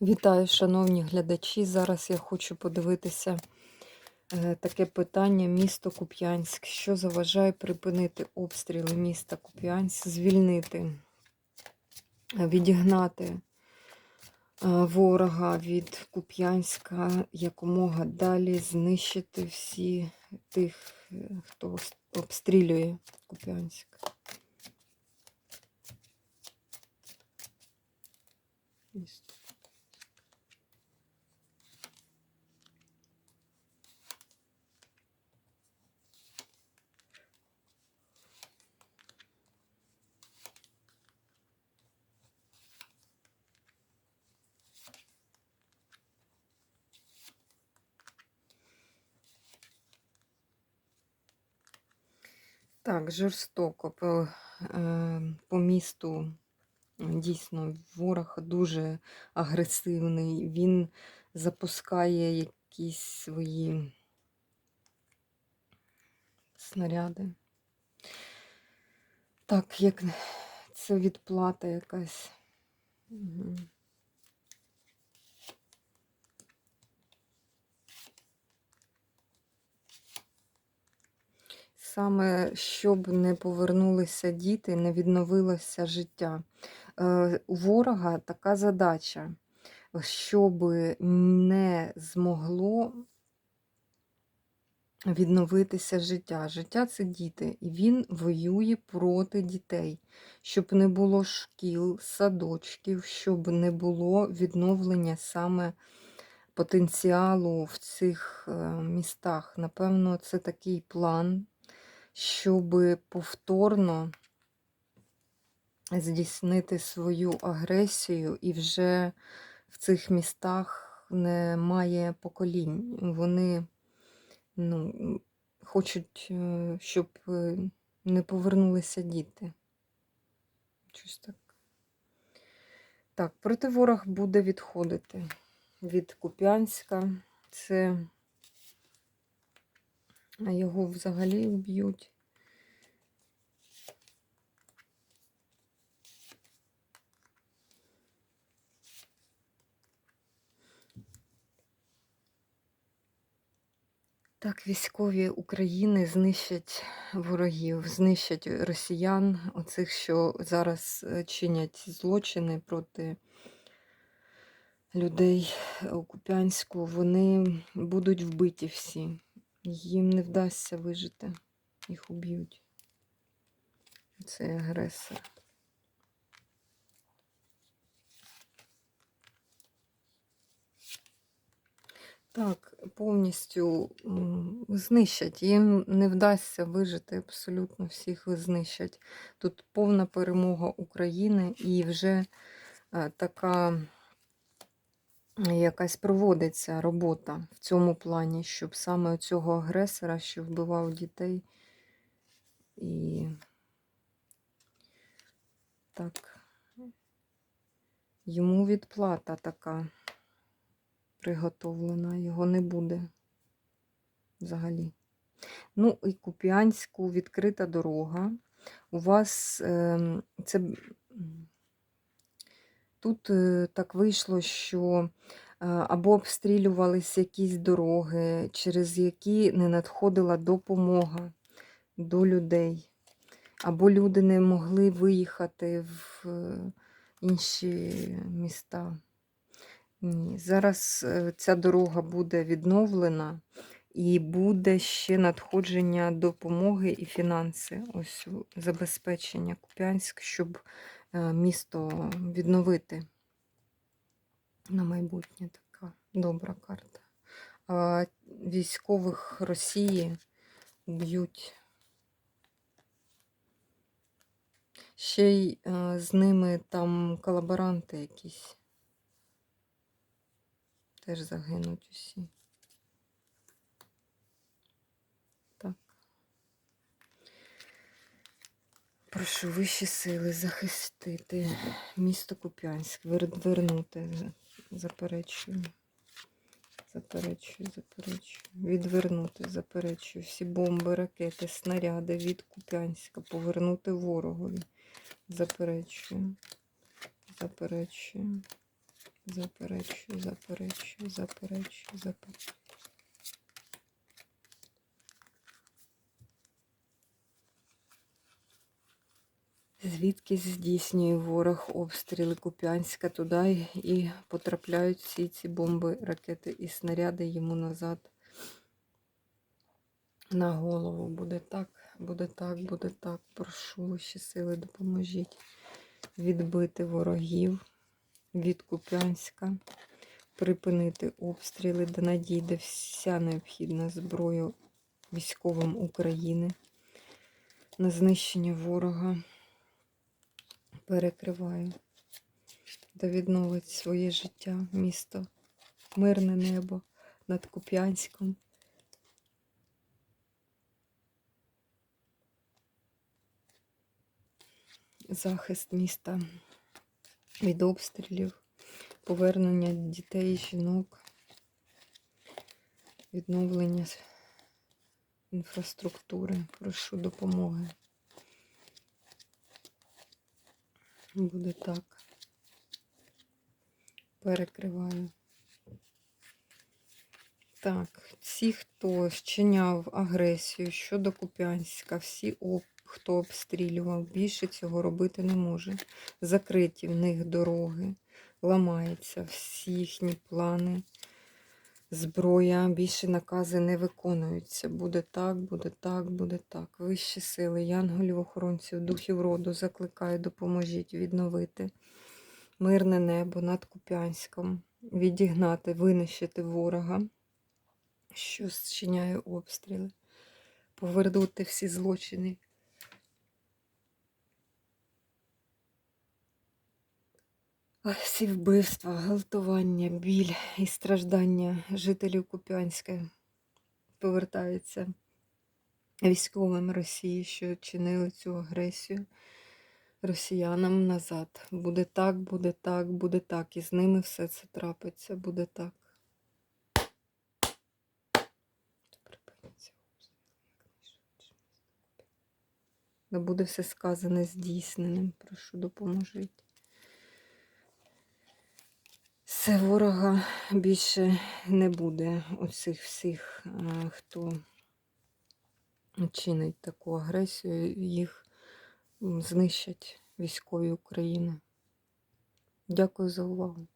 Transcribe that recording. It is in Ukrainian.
Вітаю, шановні глядачі. Зараз я хочу подивитися е, таке питання місто Куп'янськ. Що заважає припинити обстріли міста Куп'янськ, звільнити, відігнати е, ворога від Куп'янська якомога далі, знищити всі тих, е, хто обстрілює Куп'янськ. Місто. Так, жорстоко по, е, по місту дійсно ворог дуже агресивний. Він запускає якісь свої снаряди. Так, як це відплата якась. Угу. Саме щоб не повернулися діти, не відновилося життя. Е, У ворога така задача, щоб не змогло відновитися життя. Життя це діти, і він воює проти дітей, щоб не було шкіл, садочків, щоб не було відновлення саме потенціалу в цих е, містах. Напевно, це такий план щоб повторно здійснити свою агресію, і вже в цих містах немає поколінь. Вони ну, хочуть, е, щоб е, не повернулися діти. Щось так. Так, проти ворог буде відходити від Куп'янська. Це а його взагалі вб'ють. Так, військові України знищать ворогів, знищать росіян, оцих, що зараз е, чинять злочини проти людей Куп'янську, вони будуть вбиті всі. Їм не вдасться вижити, їх уб'ють. Це агресор. Так, повністю знищать. Їм не вдасться вижити, абсолютно всіх знищать. Тут повна перемога України і вже е, така якась проводиться робота в цьому плані, щоб саме цього агресора, що вбивав дітей, і так, йому відплата така приготовлена, його не буде взагалі. Ну, і Куп'янську відкрита дорога. У вас е, це Тут е, так вийшло, що е, або обстрілювались якісь дороги, через які не надходила допомога до людей, або люди не могли виїхати в е, інші міста. Ні. Зараз ця дорога буде відновлена і буде ще надходження допомоги і фінанси, ось забезпечення Куп'янськ, щоб місто відновити на майбутнє така добра карта. Військових Росії б'ють. Ще й е, з ними там колаборанти якісь. Теж загинуть усі. Прошу вищі сили захистити місто Куп'янськ, вернути, заперечую, заперечую, заперечую, відвернути, заперечую всі бомби, ракети, снаряди від Куп'янська, повернути ворогові. Заперечую, заперечую, Заперечую, заперечую, заперечую, заперечую. Звідки здійснює ворог обстріли Куп'янська туди і потрапляють всі ці бомби, ракети і снаряди йому назад на голову. Буде так, буде так, буде так. Прошу вищі сили, допоможіть відбити ворогів від Куп'янська, припинити обстріли, де надійде вся необхідна зброя військовим України на знищення ворога. Перекриваю, де відновить своє життя, місто, мирне небо над Куп'янськом. Захист міста від обстрілів, повернення дітей, жінок, відновлення інфраструктури. Прошу допомоги. Буде так. Перекриваю. Так, ті, хто вчиняв агресію щодо Куп'янська, всі, хто обстрілював, більше цього робити не може. Закриті в них дороги, ламаються всі їхні плани, зброя, більше накази не виконуються. Буде так, буде так, буде так. Вищі сили, янголів, охоронців, духів роду закликаю, допоможіть відновити мирне небо над Куп'янськом, відігнати, винищити ворога що зчиняє обстріли, повернути всі злочини. Всі вбивства, гвалтування, біль і страждання жителів Куп'янська повертаються військовим Росії, що чинили цю агресію росіянам назад. Буде так, буде так, буде так. І з ними все це трапиться, буде так. Буде все сказане здійсненим. Прошу допоможіть. Все ворога більше не буде оцих всіх, е, хто чинить таку агресію, їх знищать військові України. Дякую за увагу.